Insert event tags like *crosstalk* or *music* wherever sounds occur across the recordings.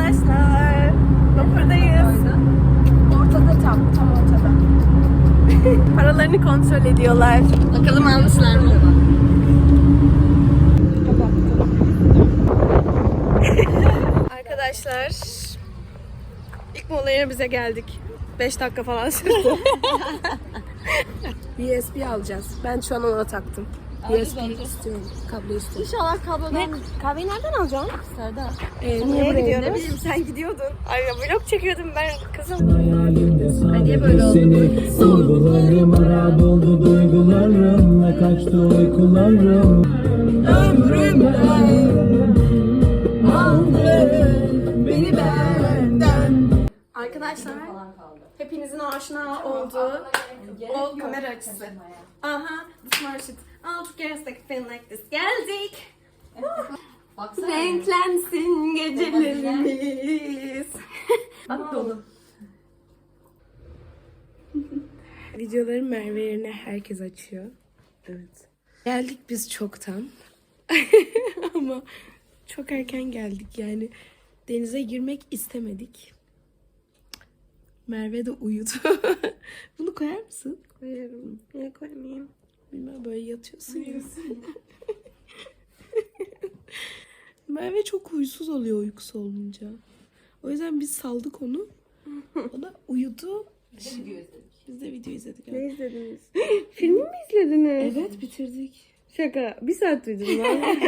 arkadaşlar. Vapurdayız. Ortada tam, tam ortada. *laughs* Paralarını kontrol ediyorlar. Bakalım almışlar mı? *laughs* Arkadaşlar ilk mola bize geldik. 5 dakika falan sürdü. *laughs* USB alacağız. Ben şu an ona taktım. USB istiyorum. Kablo istiyorum. İnşallah kablodan... Ne? Kahveyi nereden alacaksın? Serdar. Ee, niye buraya gidiyoruz? Ne bileyim sen gidiyordun. Ay ya vlog çekiyordum ben kızım. Niye böyle oldu? Seni sorgularım harap oldu duygularım ve kaçtı uykularım. Beni benden. Arkadaşlar hepinizin aşina olduğu o kamera açısı. Aha, the smart All together like feel like this. Geldik. *laughs* Baksana. Renklensin gecelerimiz. *laughs* Bak dolu. *laughs* Videoları Merve yerine herkes açıyor. Evet. Geldik biz çoktan. Ama çok erken geldik yani. Denize girmek istemedik. Merve de uyudu. Bunu koyar mısın? Koyarım. Niye koymayayım? Bilmem böyle yatıyorsun ya. *laughs* Merve çok huysuz oluyor uykusu olunca. O yüzden biz saldık onu. O da uyudu. Biz de video izledik. Ne izlediniz? Filmi mi izlediniz? Evet bitirdik. Şaka. Bir saat duydum lan. *laughs*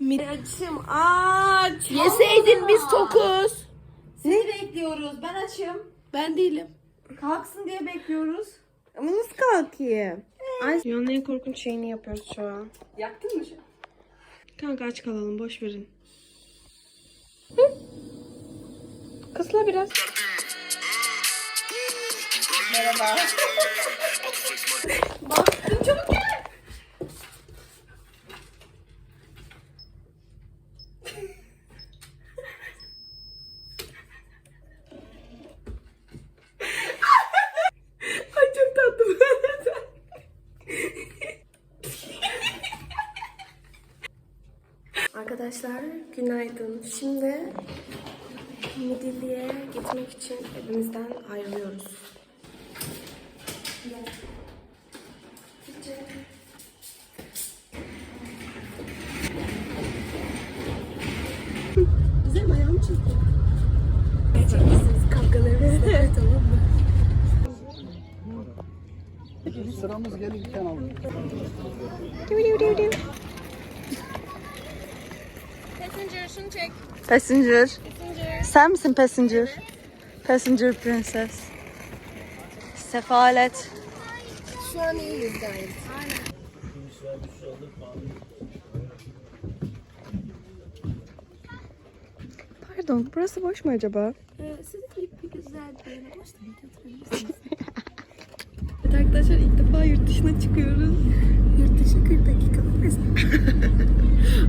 Miraç'ım aç. Yeseydin biz tokuz. Seni bekliyoruz. Ben açım. Ben değilim. Kalksın diye bekliyoruz. Ama nasıl kalkayım? Ay. Dünyanın en korkunç şeyini yapıyoruz şu an. Yaktın mı şu an? Kanka aç kalalım boş verin. Kısla biraz. Ay *laughs* çok tatlı. Arkadaşlar günaydın. Şimdi Midilli'ye gitmek için evimizden ayrılıyoruz. Passenger. Sen misin passenger? Passenger prenses. Sefalet. Şu an iyiyiz gayet. Pardon burası boş mu acaba? Ee, sizin klip bir güzel bir oturabilirsiniz. evet arkadaşlar ilk defa yurt dışına çıkıyoruz. Yurt dışı 40 dakika mesela.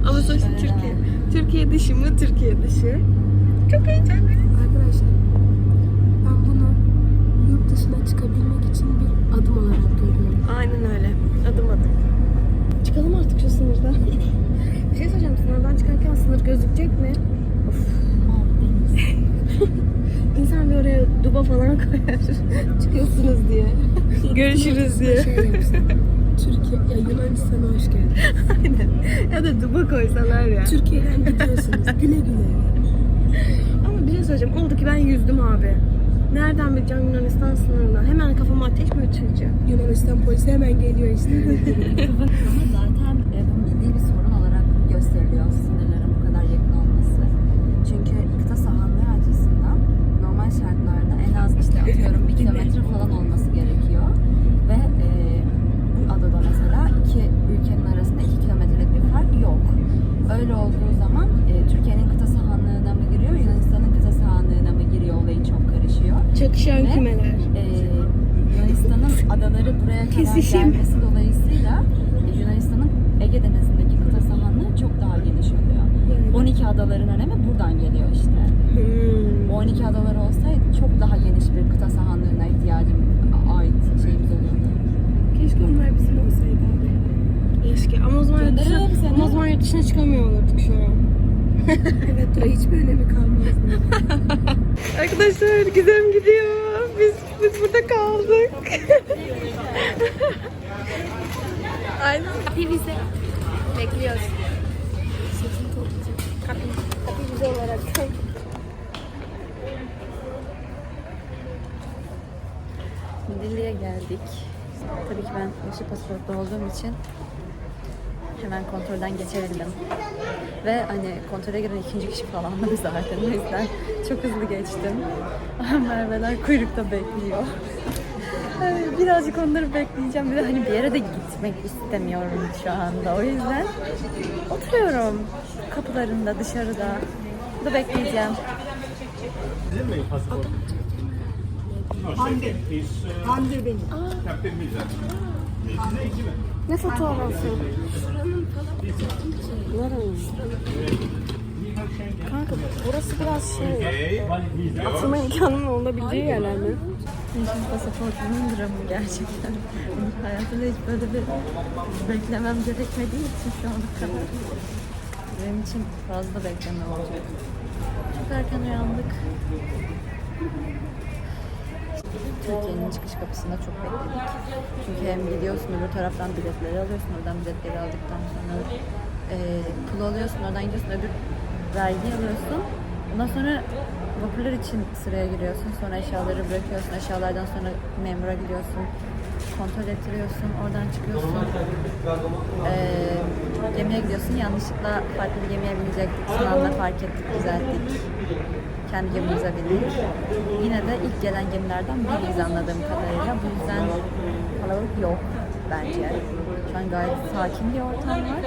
*laughs* Ama sonuçta Türkiye. Türkiye dışı mı? Türkiye dışı. Çok heyecanlıyım. Arkadaşlar ben bunu yurt dışına çıkabilmek için bir adım olarak görüyorum. Aynen öyle. Adım adım. Çıkalım artık şu sınırdan. *laughs* bir şey soracağım. Sınırdan çıkarken sınır gözükecek mi? Bir *laughs* duba falan koyar. *laughs* Çıkıyorsunuz diye. Görüşürüz diye. Şey Türkiye, ya Yunanistan'a hoş geldin. *laughs* Aynen. Ya da duba koysalar ya. Türkiye'den gidiyorsunuz. *laughs* güle güle. Ama bir şey söyleyeceğim. Oldu ki ben yüzdüm abi. Nereden bileceğim Yunanistan sınırından? Hemen kafama ateş mi açılacak? Yunanistan polisi hemen geliyor işte. Ama zaten e, bu ciddi bir sorun olarak gösteriliyor sınırların bu kadar yakın olması. Çünkü kıta sahanlığı açısından normal şartlarda en az işte atıyorum bir kilometre falan olması gerekiyor. Ve e, bu adada mesela iki ülkenin arasında iki kilometrelik bir fark yok. Öyle olduğu zaman e, Türkiye'nin kıta sahanlığına mı giriyor, Yunanistan'ın kıta sahanlığına mı giriyor olayı çok karışıyor. Çakışan Ve, kümeler. e, Yunanistan'ın adaları buraya kadar Kesişim. gelmesi dolayısıyla e, Yunanistan'ın Ege Denizi'ndeki kıta sahanlığı çok daha geniş oluyor. 12 adaların önemi buradan geliyor işte. Hmm. O 12 adalar olsaydı çok daha geniş bir kıta sahanlığına ihtiyacım ait şeyimiz olurdu. Keşke onlar bizim olsaydı. Keşke. Ama o zaman yurt dışına, ama o zaman yurt dışına çıkamıyor olurduk şu an. Evet o hiç böyle mi kalmaz? *laughs* Arkadaşlar Gizem gidiyor. Biz biz burada kaldık. Aynen. Kapı bize. Bekliyoruz. Kapı, kapı bize olarak. Midilli'ye geldik. Tabii ki ben yeşil pasaportlu olduğum için hemen kontrolden geçebildim. Ve hani kontrole giren ikinci kişi falandım zaten. O yüzden çok hızlı geçtim. Merve'ler kuyrukta bekliyor. Birazcık onları bekleyeceğim. Bir de hani bir yere de gitmek istemiyorum şu anda. O yüzden oturuyorum kapılarında, dışarıda. Burada bekleyeceğim. Ne fotoğrafı? Kanka burası biraz şey. Atılma imkanının olabileceği yerler mi? Yeşil pasaportunun dramı gerçekten. Hayatımda hiç böyle bir beklemem gerekmediği için şu ana kadar. Benim için fazla bekleme olacak. Çok erken uyandık. Türkiye'nin çıkış kapısında çok bekledik. Çünkü hem gidiyorsun öbür taraftan biletleri alıyorsun, oradan biletleri aldıktan sonra e, pul alıyorsun, oradan gidiyorsun öbür vergi alıyorsun. Ondan sonra vapurlar için sıraya giriyorsun. Sonra eşyaları bırakıyorsun. Eşyalardan sonra memura gidiyorsun. Kontrol ettiriyorsun. Oradan çıkıyorsun. Ee, gemiye gidiyorsun. Yanlışlıkla farklı bir gemiye binecektik. Anda fark ettik, düzelttik. Kendi gemimize bindik. Yine de ilk gelen gemilerden biriyiz anladığım kadarıyla. Bu yüzden kalabalık yok bence. Şu an gayet sakin bir ortam var.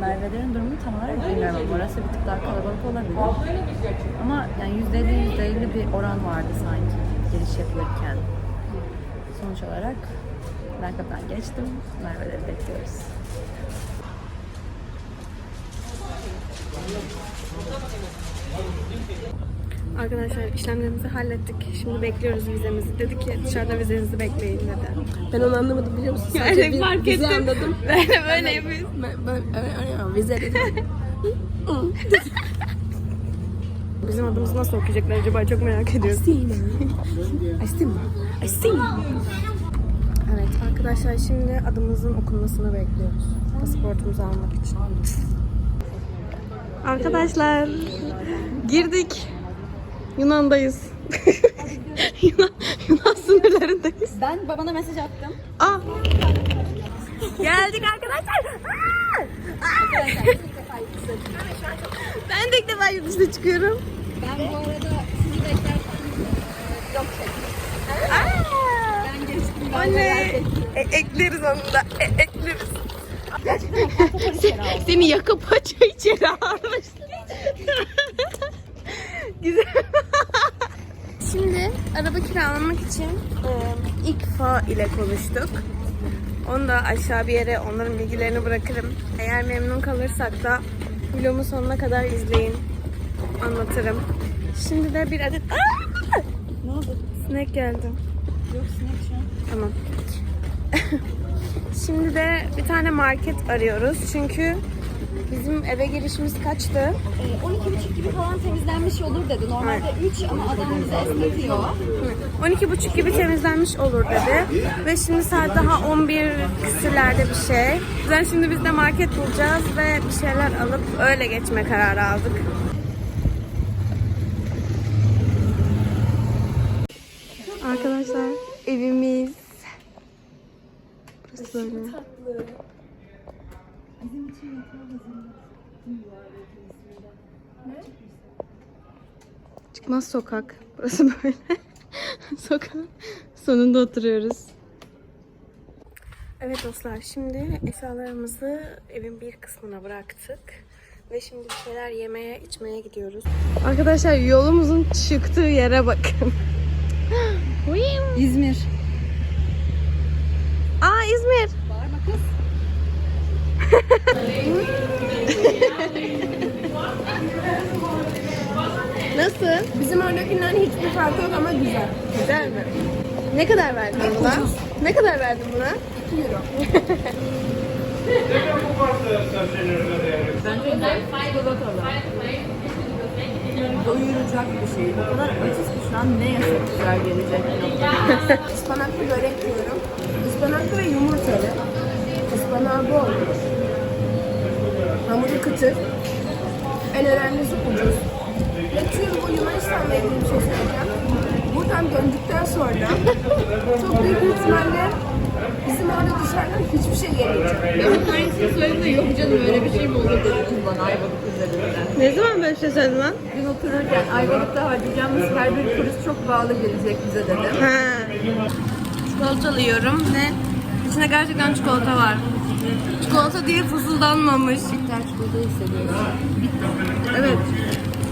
Merve'lerin durumu tam olarak bilmiyorum ama orası bir tık daha kalabalık olabilir. Ama yani %50 %50 bir oran vardı sanki giriş yapılırken. Sonuç olarak ben kapıdan geçtim. Merve'leri bekliyoruz. Arkadaşlar işlemlerimizi hallettik. Şimdi bekliyoruz vizemizi. Dedi ki dışarıda vizenizi bekleyin dedi. Ben onu anlamadım biliyor musun? Sadece Yani fark vize ettim. anladım. *laughs* Böyle böyle yapıyoruz. Ben, ben öyle vize dedim. *laughs* Bizim adımızı nasıl okuyacaklar acaba çok merak ediyorum. Astina. Astina. Evet arkadaşlar şimdi adımızın okunmasını bekliyoruz. Pasaportumuzu almak için. Arkadaşlar girdik. Yunan'dayız. *laughs* Yunan, Yunan sınırlarındayız. Ben babana mesaj attım. Aa. Geldik arkadaşlar. Aa! Aa! ben de ilk defa yurt dışına çıkıyorum. Ben bu arada sizi beklerken yok Ben geçtim. Oley. E, ekleriz onu da. E, ekleriz. Sen- *laughs* Seni yakıp paça içeri almış. Güzel. Şimdi araba kiralamak için e, İKFA ile konuştuk. Onu da aşağı bir yere onların bilgilerini bırakırım. Eğer memnun kalırsak da vlogumun sonuna kadar izleyin. Anlatırım. Şimdi de bir adet... Aa! Ne oldu? Sinek geldi. Yok sinek şu an. Tamam. *laughs* Şimdi de bir tane market arıyoruz. Çünkü bizim eve girişimiz kaçtı? Ee, 12.30 gibi falan temizlenmiş olur dedi. Normalde 3 ama adam bize esnetiyor. 12.30 gibi temizlenmiş olur dedi. Ve şimdi saat daha 11 küsürlerde bir şey. Yüzden şimdi biz de market bulacağız ve bir şeyler alıp öyle geçme kararı aldık. Arkadaşlar evimiz. Burası böyle. Çıkmaz sokak. Burası böyle. *laughs* Sokak sonunda oturuyoruz. Evet dostlar şimdi eşyalarımızı evin bir kısmına bıraktık. Ve şimdi bir şeyler yemeye içmeye gidiyoruz. Arkadaşlar yolumuzun çıktığı yere bakın. *gasps* İzmir. Aa İzmir. Bağırma kız. *laughs* Nasıl? Bizim oradakinden hiçbir farkı yok ama güzel. Güzel mi? Ne kadar verdin buna? Ne kadar verdin buna? 2 euro. Bence doyuracak bir şey. O kadar açız ki şu an ne yesek güzel gelecek. Ispanaklı börek diyorum. Ispanaklı ve yumurtalı. Ispanağı bol. Hamuru kıtır. En önemlisi ucuz. Ve tüm bu Yunanistan'la ilgili bir şey söyleyeceğim. Buradan döndükten sonra çok büyük bir ihtimalle bizim orada dışarıdan hiçbir şey yemeyecek. Ben aynısını söyledim de yok canım öyle bir şey mi olur dedim bana Ayvalık üzerinden. Ne zaman böyle bir şey söyledin lan? Dün otururken Ayvalık'ta harcayacağımız her bir kuruş çok pahalı gelecek bize dedim. Ha. Çikolatalı yiyorum ve içinde gerçekten çikolata var. Çikolata diye fısıldanmamış. Bitter çikolata hissediyorum. Evet.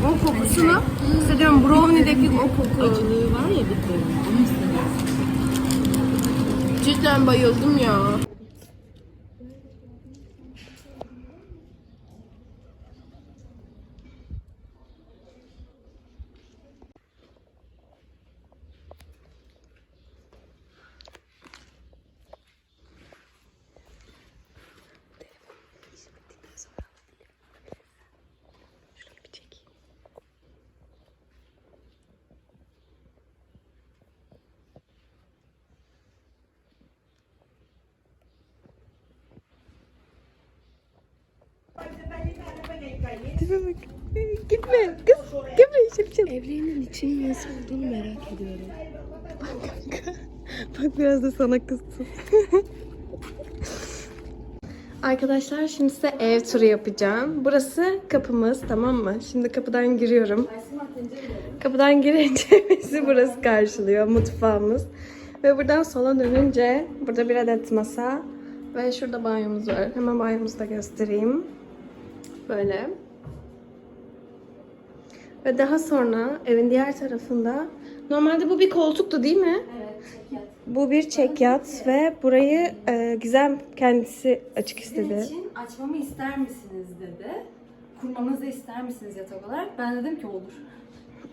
O kokusunu hissediyorum. Brownie'deki o koku. Acılığı var ya bitterin. Onu hissediyorum. Cidden bayıldım ya. Gitme kız. Gitme şıp Evrenin içinin nasıl olduğunu merak ediyorum. Bak kanka. Bak biraz da sana kızsın. Arkadaşlar şimdi size ev turu yapacağım. Burası kapımız tamam mı? Şimdi kapıdan giriyorum. Kapıdan girince *laughs* bizi burası karşılıyor. Mutfağımız. Ve buradan sola dönünce burada bir adet masa ve şurada banyomuz var. Hemen banyomuzu da göstereyim. Böyle. Ve daha sonra evin diğer tarafında normalde bu bir koltuktu değil mi? Bu bir çekyat ve burayı e, Gizem kendisi açık istedi. için açmamı ister misiniz dedi. Kurmamızı ister misiniz yatak olarak? Ben dedim ki olur.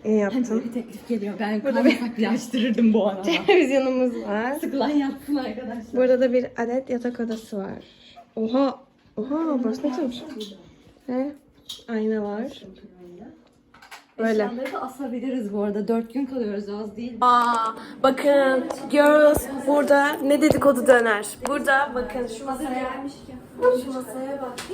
İyi yaptın. bir teklif geliyor. Ben Burada bir açtırırdım bu arada. Televizyonumuz var. Sıkılan yapsın arkadaşlar. Burada da bir adet yatak odası var. Oha! Oha! Burası ne güzelmiş. Ve ayna var. Böyle. Eşyaları da asabiliriz bu arada. Dört gün kalıyoruz az değil. Aa, bakın girls burada ne dedikodu döner. Burada bakın şu masaya şu masaya bak. *gasps*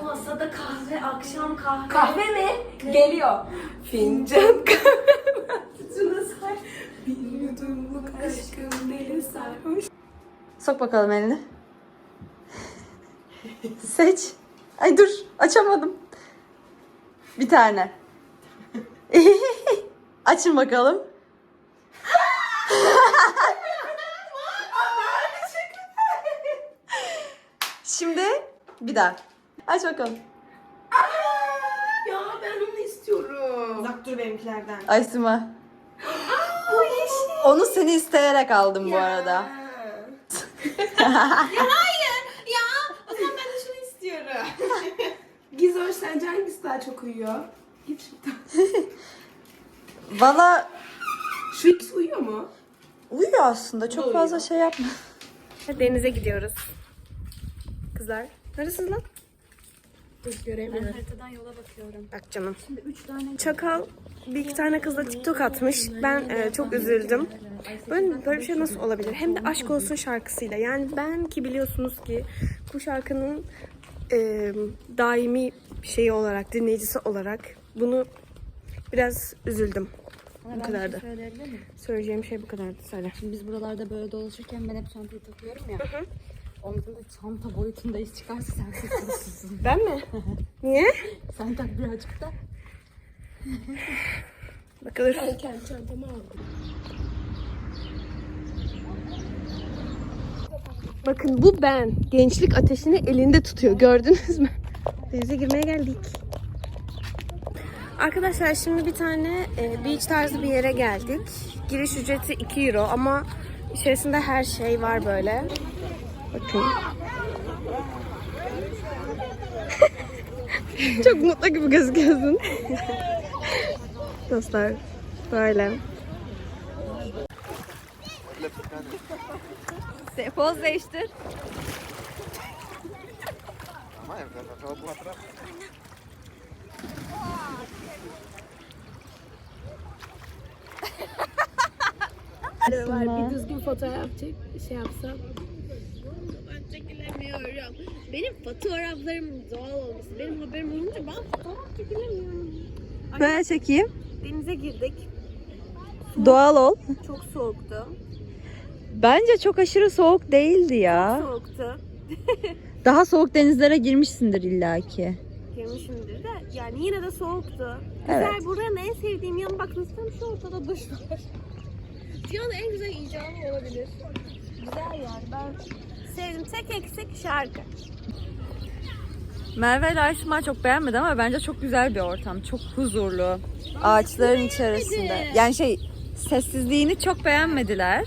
Bu masada kahve akşam kahve. Kahve mi? Geliyor. Fincan *laughs* kahve. Şuna. Bir yudumluk aşkım deli sarhoş. Sok bakalım elini. Seç. Ay dur açamadım. Bir tane. *laughs* Açın bakalım. *laughs* Şimdi bir daha. Aç bakalım. Ya ben onu istiyorum. Uzak dur benimkilerden. Aysima. Onu seni isteyerek aldım bu arada. *laughs* Ya o zaman ben de şunu istiyorum. Gizor sence hangisi daha çok uyuyor? Git şuradan. Valla Şu ikisi uyuyor mu? uyuyor aslında. Çok fazla şey yapma. Denize gidiyoruz. Kızlar. Neresiniz lan? Dur göremiyorum. Haritadan yola bakıyorum. Bak canım. Şimdi üç tane Çakal bir iki tane kızla TikTok atmış. Ben e, çok üzüldüm. Böyle, böyle bir şey nasıl olabilir? Hem de aşk olsun şarkısıyla. Yani ben ki biliyorsunuz ki bu şarkının e, daimi şeyi olarak, dinleyicisi olarak bunu biraz üzüldüm. Bu kadardı. söyleyebilir miyim? Söyleyeceğim şey bu kadardı. Söyle. Şimdi biz buralarda böyle dolaşırken ben hep çantayı takıyorum ya. Omzumda çanta boyutunda iş çıkarsa sen suçlusun. *laughs* Ben mi? Niye? sen tak birazcık da. Bakılır. Bakın bu ben. Gençlik ateşini elinde tutuyor. Gördünüz mü? Denize girmeye geldik. Arkadaşlar şimdi bir tane e, beach tarzı bir yere geldik. Giriş ücreti 2 euro ama içerisinde her şey var böyle. Bakın. *laughs* Çok mutlu gibi gözüküyorsun. Dostlar böyle. Poz değiştir. Var. Bir düzgün fotoğraf çek, şey yapsam. Ben çekilemiyorum. Benim fotoğraflarım doğal olması. Benim haberim olunca ben fotoğraf çekilemiyorum. Böyle çekeyim. Denize girdik. Doğal ol. Çok soğuktu. Bence çok aşırı soğuk değildi ya. Soğuktu. *laughs* Daha soğuk denizlere girmişsindir illaki. Girmişimdir de yani yine de soğuktu. Evet. Güzel buranın en sevdiğim yanı bak nasıl şu ortada duş var. *laughs* Dünyanın en güzel icadı olabilir. Güzel yani ben sevdim. Tek eksik şarkı. Merve ile Ayşma çok beğenmedi ama bence çok güzel bir ortam. Çok huzurlu. Ağaçların içerisinde. Yani şey sessizliğini çok beğenmediler.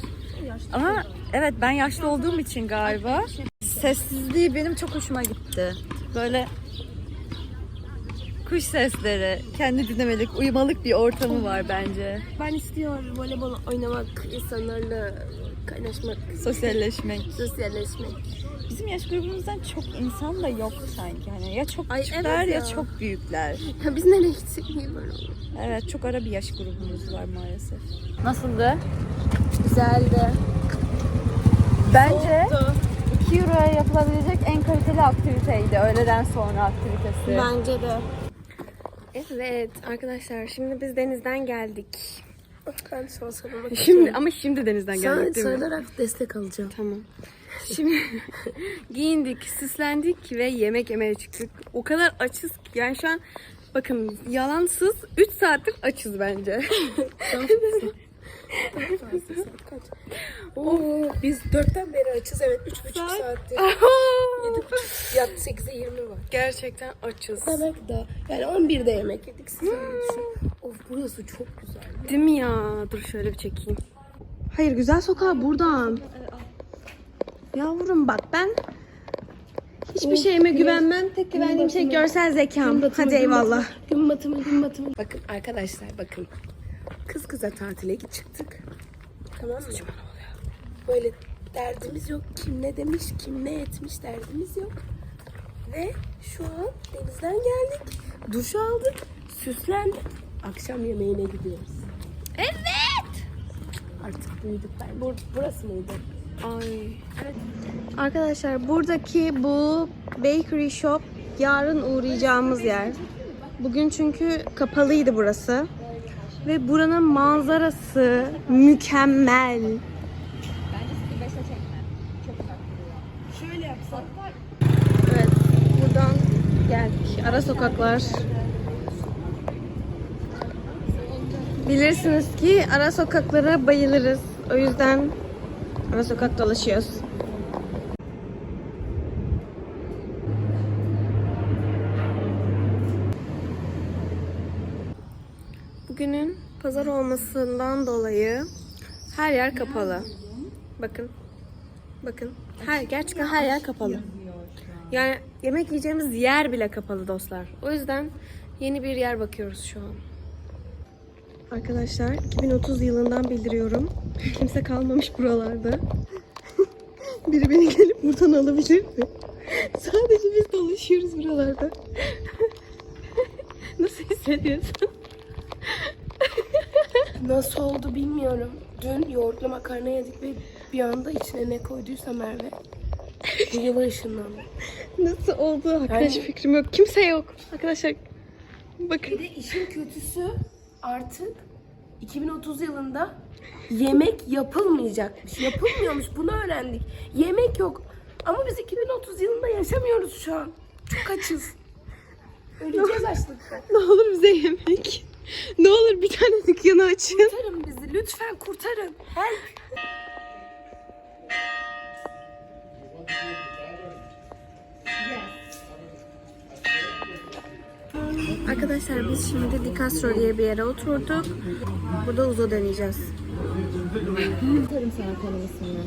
Ama evet ben yaşlı olduğum için galiba sessizliği benim çok hoşuma gitti. Böyle kuş sesleri, kendi dinlemelik, uyumalık bir ortamı var bence. Ben istiyorum voleybol oynamak, insanlarla kaynaşmak, Sosyalleşmek. sosyalleşmek. Bizim yaş grubumuzdan çok insan da yok sanki. Hani ya çok Ay, küçükler evet ya. ya. çok büyükler. Ya biz nereye gitsek niye böyle olur? Evet çok ara bir yaş grubumuz var maalesef. Nasıldı? Güzeldi. Bence 2 euroya yapılabilecek en kaliteli aktiviteydi. Öğleden sonra aktivitesi. Bence de. Evet arkadaşlar şimdi biz denizden geldik. Ben soru sormak Şimdi ama şimdi denizden geldik değil mi? sarılarak destek alacağım. Tamam. Şimdi *laughs* giyindik, süslendik ve yemek yemeye çıktık. O kadar açız ki yani şu an bakın yalansız 3 saattir açız bence. *laughs* Oo, biz dörtten beri açız evet. Üç buçuk saattir. *laughs* Yedi buçuk. Yat sekize yirmi var. Gerçekten açız. Demek da yani on birde yemek yedik. Siz öyle. Of burası çok güzel. Değil mi ya? Dur şöyle bir çekeyim. Hayır güzel sokağı buradan. Yavrum bak ben hiçbir şeyime güvenmem. Tek güvendiğim şey görsel zekam. Hadi eyvallah. Gün batımı gün batımı. Bakın arkadaşlar bakın. Kız kıza tatile çıktık. Tamam mı? Böyle derdimiz yok. Kim ne demiş, kim ne etmiş derdimiz yok. Ve şu an denizden geldik. Duş aldık. Süslendik. Akşam yemeğine gidiyoruz. Evet. Artık büyüdük ben. Bur burası mıydı? Ay. Arkadaşlar buradaki bu bakery shop yarın uğrayacağımız yer. Bugün çünkü kapalıydı burası. Ve buranın manzarası mükemmel. Şöyle yapsak. Evet, buradan geldik. Ara sokaklar. Bilirsiniz ki ara sokaklara bayılırız. O yüzden ara sokak dolaşıyoruz. Bugünün pazar olmasından dolayı her yer kapalı. Bakın. Bakın. Her gerçekten her yer kapalı. Yani yemek yiyeceğimiz yer bile kapalı dostlar. O yüzden yeni bir yer bakıyoruz şu an. Arkadaşlar 2030 yılından bildiriyorum. *laughs* Kimse kalmamış buralarda. *laughs* Biri beni gelip buradan alabilir mi? *laughs* Sadece biz dolaşıyoruz buralarda. Nasıl hissediyorsun? Nasıl oldu bilmiyorum. Dün yoğurtlu makarna yedik ve bir anda içine ne koyduysa Merve. Yıla ışınlandı. *laughs* Nasıl oldu? Hakkında Yani- fikrim yok. Kimse yok. Arkadaşlar bakın. Bir de işin kötüsü artık 2030 yılında yemek yapılmayacakmış. Yapılmıyormuş. Bunu öğrendik. Yemek yok. Ama biz 2030 yılında yaşamıyoruz şu an. Çok açız. Öleceğiz açlıktan. Ne olur bize yemek. Ne olur bir tane dükkanı açın. Kurtarın bizi. Lütfen kurtarın. Help. Arkadaşlar biz şimdi Di Castro diye bir yere oturduk. Burada uzo deneyeceğiz. Atarım sana konumusunu.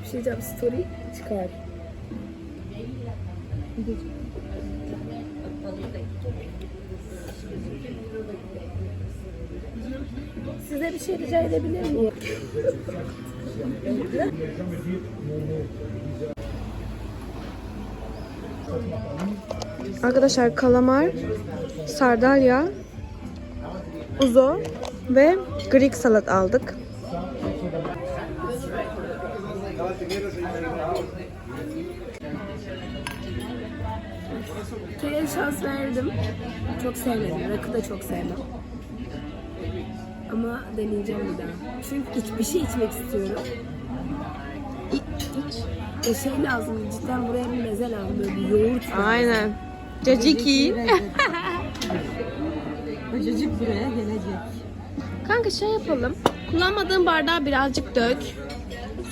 Bir şey diyeceğim. Story çıkar. Size bir şey rica edebilir miyim? Arkadaşlar kalamar, sardalya, uzo ve Greek salat aldık. Kere şans verdim. Çok sevmedim. Rakı da çok sevmem. Ama deneyeceğim bir daha. Çünkü iç, bir şey içmek istiyorum. İç, iç. E şey lazım, cidden buraya bir meze lazım. Böyle bir yoğurt. Aynen. Caciki. Çocuk *laughs* buraya gelecek. Kanka şey yapalım. Kullanmadığın bardağı birazcık dök.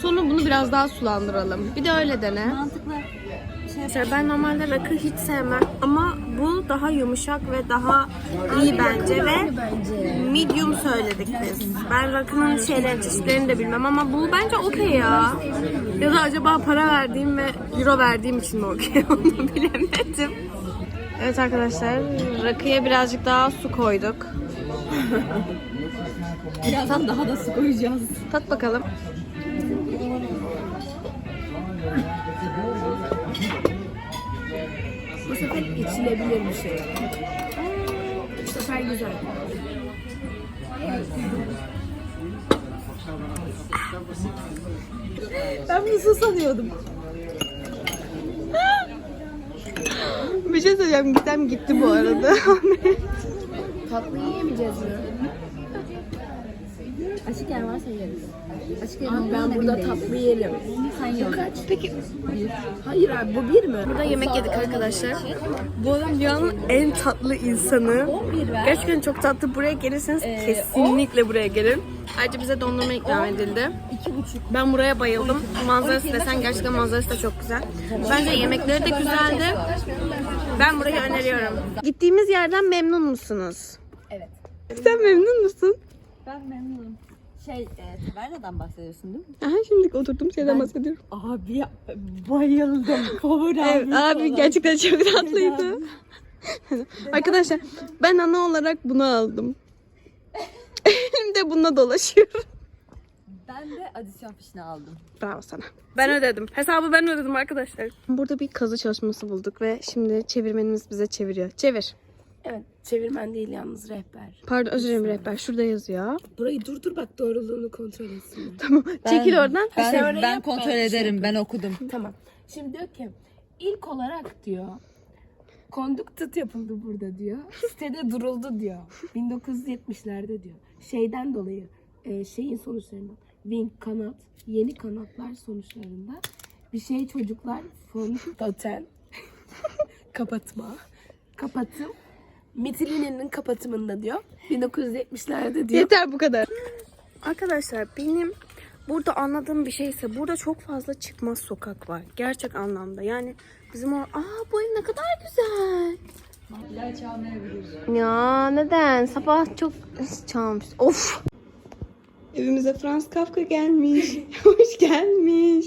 Sonra bunu biraz daha sulandıralım. Bir de öyle dene. Mantıklı. Mesela ben normalde rakı hiç sevmem ama bu daha yumuşak ve daha iyi bence ve medium söyledik biz. Ben rakının şeylerin çeşitlerini de bilmem ama bu bence okey ya. Ya da acaba para verdiğim ve euro verdiğim için mi okey *laughs* onu bilemedim. Evet arkadaşlar rakıya birazcık daha su koyduk. birazdan daha da su koyacağız. Tat bakalım. Bu sefer içilebilir bir şey. Bu sefer güzel. Ben bunu su sanıyordum. Bir şey söyleyeceğim. Gittem gitti bu arada. Tatlı yiyemeyeceğiz mi? Açık yer varsa yeriz. Açık yer ben burada tatlı yerim. Sen ye. Kaç? Peki. Hayır abi bu bir mi? Burada yemek yedik arkadaşlar. Bu adam dünyanın en tatlı insanı. Gerçekten çok tatlı. Buraya gelirseniz kesinlikle buraya gelin. Ayrıca bize dondurma ikram edildi. Ben buraya bayıldım. Manzarası desen gerçekten manzarası da çok güzel. Bence yemekleri de güzeldi. Ben burayı öneriyorum. Gittiğimiz yerden memnun musunuz? Evet. Sen memnun musun? Ben memnunum. Şey, e, tavernadan bahsediyorsun değil mi? Aha şimdi oturduğum şeyden bahsediyorum. Abi bayıldım. Favori Evet, abi gerçekten çok tatlıydı. *laughs* Arkadaşlar ben ana olarak bunu aldım. *laughs* Elimde bununla dolaşıyorum. Ben de adisyon fişini aldım. Bravo sana. Ben ödedim. Hesabı ben ödedim arkadaşlar. Burada bir kazı çalışması bulduk ve şimdi çevirmenimiz bize çeviriyor. Çevir. Evet, çevirmen değil yalnız rehber. Pardon özür dilerim rehber. Şurada yazıyor. Burayı durdur bak doğruluğunu kontrol etsinler. *laughs* Tamam. Çekil oradan. Ben, Sen oraya ben yap, kontrol ben şey ederim. Ben okudum. tamam. Şimdi diyor ki ilk olarak diyor conducted yapıldı burada diyor. *laughs* Sitede duruldu diyor. 1970'lerde diyor. Şeyden dolayı e, şeyin sonuçlarından wing kanat yeni kanatlar sonuçlarında bir şey çocuklar fondöten *laughs* kapatma kapatım Metilini'nin kapatımında diyor. 1970'lerde diyor. Yeter bu kadar. Arkadaşlar benim burada anladığım bir şeyse burada çok fazla çıkmaz sokak var. Gerçek anlamda. Yani bizim o... Aa bu ev ne kadar güzel. Ya neden? Sabah çok çalmış. Of. Evimize Franz Kafka gelmiş. *laughs* Hoş gelmiş.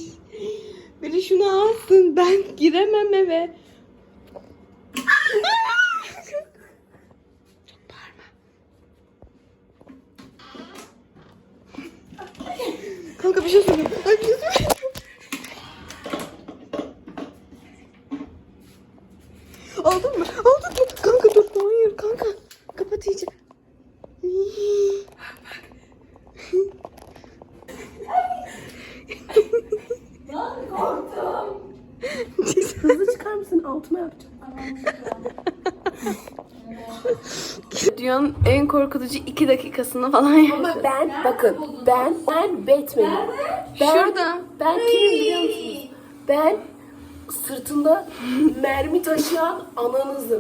Biri şunu alsın. Ben giremem eve. *laughs* Kanka bir şey söyleyeyim. Ay bir şey söyleyeyim. Aldın mı? Aldın mı? Kanka dur. Hayır kanka. Kapat iyice. Hızlı çıkar mısın? Altıma yapacağım. Dünyanın en korkutucu iki dakikasını falan yaptım. Ama ben bakın ben ben Batman'im. Ben, Şurada. Ben kimim biliyor musunuz? Ben sırtında mermi taşıyan ananızım.